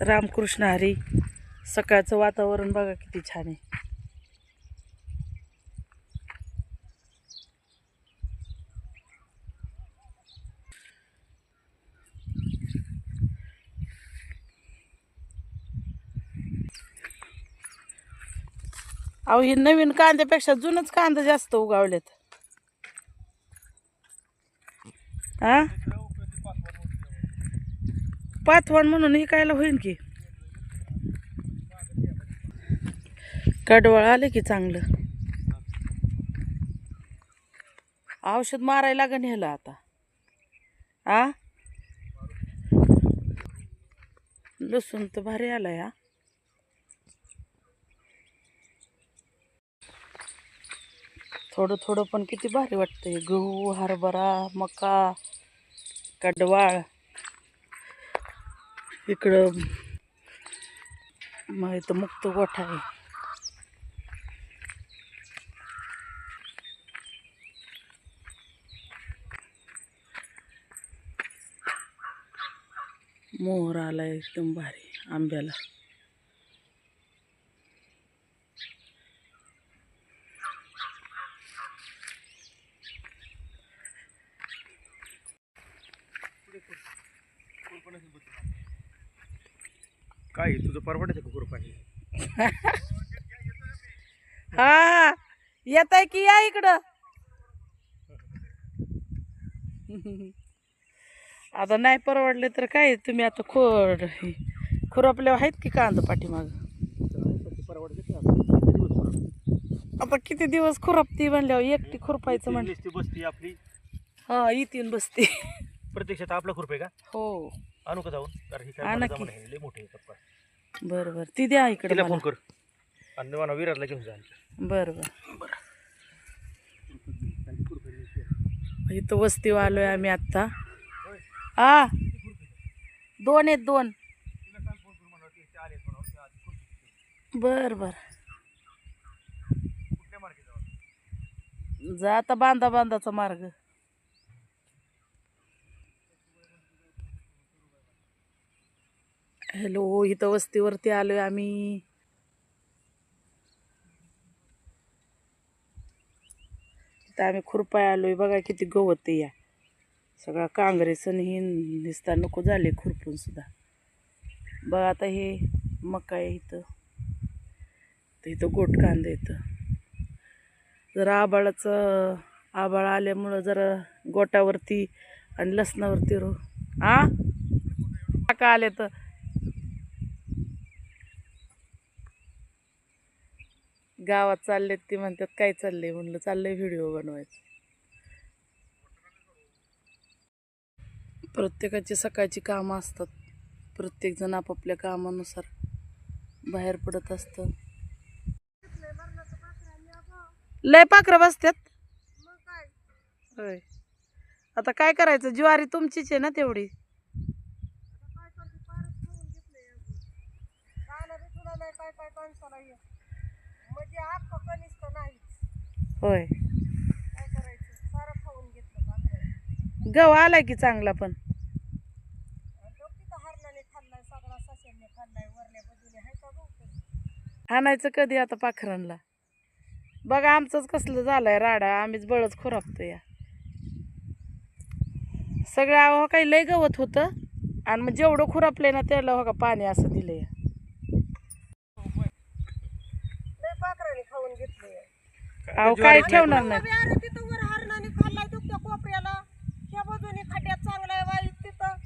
रामकृष्ण हरी. सकाळचं वातावरण बघा किती छान आहे. अहो हे नवीन कांद्यापेक्षा जुनच कांदा जास्त उगावलेत. हा? पाथवण म्हणून विकायला होईन की. कडवळ आले की चांगलं. औषध मारायला लागन ह्याला आता. आ? लसूण तर भारी आलाय हा. थोडं थोडं पण किती भारी वाटतंय. गहू हरभरा मका कडवाळ. इकडं मग इथं मुक्त गोठा आहे. मोहर आला एकदम भारी आंब्याला. काय तुझं परवडायचं का खुरपा हे हा. येत आहे की या इकडं. आता नाही परवडले तर काय तुम्ही आता खोड खुरपल्यावर आहेत की कांदा पाठीमाग? आता किती दिवस खुरपती म्हणल्यावर एकटी खुरपायचं म्हण ती बसती आपली. हा येतीन बसते. प्रत्यक्षात आपला खुरपे का? हो. आणू का जाऊन? कारण ही आणा काय की. लय मोठे कप्पा बरं बरं. ती द्या इकडे तिला मला. फोन कर. आणि मला विराटला घेऊन जा बरं बरं. इथं वस्ती आलोय आम्ही आत्ता. हा दोन आहेत दोन. बर बर. जा आता बांधा बांधाचा मार्ग. हॅलो इथं वस्तीवरती आलो आहे आम्ही. इथं आम्ही खुरपाय आलो आहे बघा किती गवत आहे या. सगळा काँग्रेसन हे निसता नको झाले खुरपून सुद्धा. बघा आता हे मका आहे इथं. तर इथं गोट कांदा येतं जरा आबाळाचं आबाळ आल्यामुळं जरा गोटावरती आणि लसणावरती रो आ? का आले तर गावात चाललेत ते म्हणतात काय चाललंय? म्हणलं चाललंय व्हिडिओ बनवायचं. प्रत्येकाची सकाळची कामं असतात. प्रत्येकजण आपापल्या कामानुसार बाहेर पडत असतं. लय पाखरं बसतात होय. आता काय करायचं? ज्वारी तुमचीच आहे ना तेवढी? काय काय म्हणजे आग पकनिस्त नाहीच. होय. काय करायचं? सारं खाऊन घेतलं बाकऱ्याने गव आलाय की चांगला पण? आणि तो तिथं हरणाने खाल्लाय सगळा सशाने खाल्लाय वरल्या बाजूने हाय का गहू आणायचं कधी आता पाखरांना बघा आमचंच कसलं झालंय राडा आम्हीच बळच खुरापतो या. सगळं अहो काही लय गवत होतं. आणि मग जेवढं खुरापलंय ना त्याला हो का पाणी असं दिलंय लय खाऊन घेतलंय. अहो काय ठेवणार नाही. तिथं वर हरणाने खाल्लाय दुखत्या कोपऱ्याला. त्या बाजूने खड्ड्यात चांगला आहे वाईट तिथं.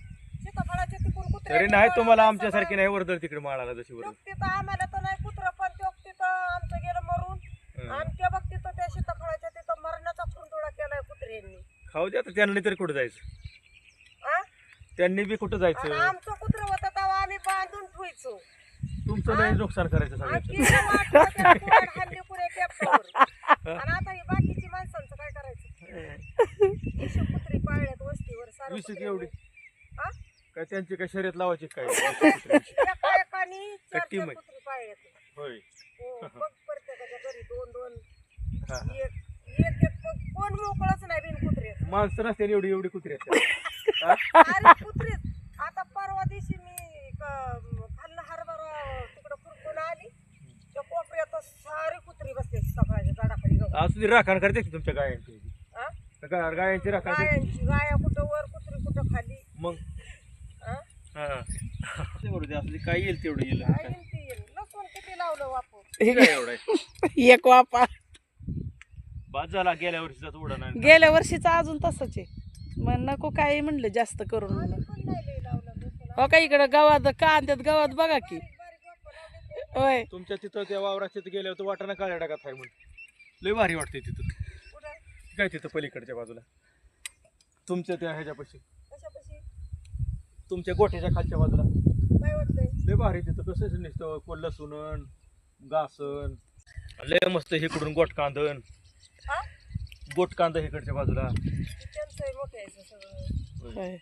सीताफळाच्या तिकून कुत्र्या तरी नाही तुम्हाला आमच्यासारखी नाही वर्दळ तिकडे माळाला जशी वर्दळ. तिथं आम्हाला तर नाही कुत्र पण तो तिथं आमचं गेलं मरून. आणि त्या बघ तिथं त्या सीताफळाच्या तिथं मरणाचा खुंदोळा केलाय कुत्र्यांनी. खाऊ दे आता त्यांनी तरी कुठं जायचं? आ? त्यांनी बी कुठं आणि जायचं आमचं कुत्र होतं तेव्हा आम्ही बांधून ठेवायचो तुमचं लय नुकसान करायचं सगळ्याचं. हे? कुत्र्यांनी. एवढी? काय त्यांची काय शर्यत लावायची काय? कट्टी चार मै. कुत्री पाळल्यात. होय. हो, बघ प्रत्येकाच्या घरी दोन दोन. हा. नाही कुत्रे. माणसं नसते एवढी एवढी कुत्री असतात अरे आज तुम्ही राखण करते की तुमच्या गायांची. हा? गा- गायांची राखण करते? गायांची गाया कुठं वर कुत्री कुठं खाली. मग? हा? हा बरोबर असं काय येईल तेवढं येईल. काय येईल ते येईल. लसूण किती लावलं वापू काय एवढं आहे? एक वापा. बाद झाला गेल्या वर्षीचा नाही. गेल्या वर्षीचं अजून तसंच आहे. मग नको काही म्हणलं जास्त करून आणि पण नाही लई लावलं लसूण. हो का इकडं गावात कांद्यात गावात बघा की. बारीक बारीक. होय. तुमच्या तिथं त्या वावरात तिथं गेल्यावर तर वाटाणा काळ्या टाकात आहे म्हणून. लय भारी वाटते तिथं. कुठं काय तिथं पलीकडच्या बाजूला? तुमच्या त्या ह्याच्यापाशी. कशापाशी? तुमच्या गोठ्याच्या खालच्या बाजूला. काय वाटतंय? लय भारी तिथं. कसं नुसतं? कोण लसूण गासन. लय मस्त इकडून गोट कांदन हा? गोट कांदा इकडच्या बाजूला. त्यांचं सगळं.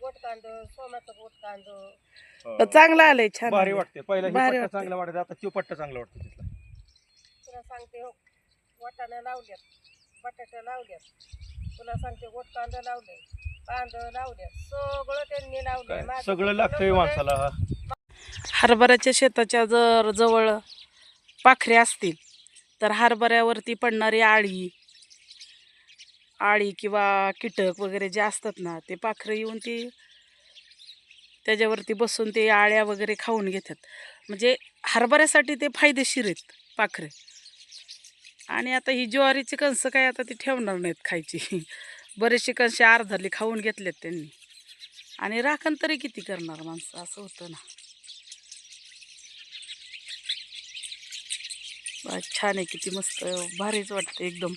गोट कांद सोम्याचं गोट कांद तर चांगलं आलंय छान भारी. वाटते पहिला हे भारी पट्टा वाटते. चांगला वाटत आता तो पट्टा चांगला वाटतो तिथला. तुला सांगते हो. वाटाणा लावल्यात बटाट्या लावल्यात तुला सांगते गोट कांदा लावले कांद लावल्यात सगळं त्यांनी माझं सगळं लागतंय माणसाला. हरभऱ्याच्या शेताच्या जर जवळ पाखरे असतील तर हरभऱ्यावरती पडणारी आळी आळी किंवा कीटक वगैरे जे असतात ना ते पाखरं येऊन ते त्याच्यावरती बसून ते आळ्या वगैरे खाऊन घेतात. म्हणजे हरभऱ्यासाठी ते फायदेशीर आहेत पाखरे. आणि आता ही ज्वारीची कणसं काय आता ती ठेवणार नाहीत खायची. बरेचसे कणसे अर्धाली खाऊन घेतलेत त्यांनी. आणि राखण तरी किती करणार माणसं असं होतं ना. छान आहे किती मस्त भारीच वाटतं एकदम.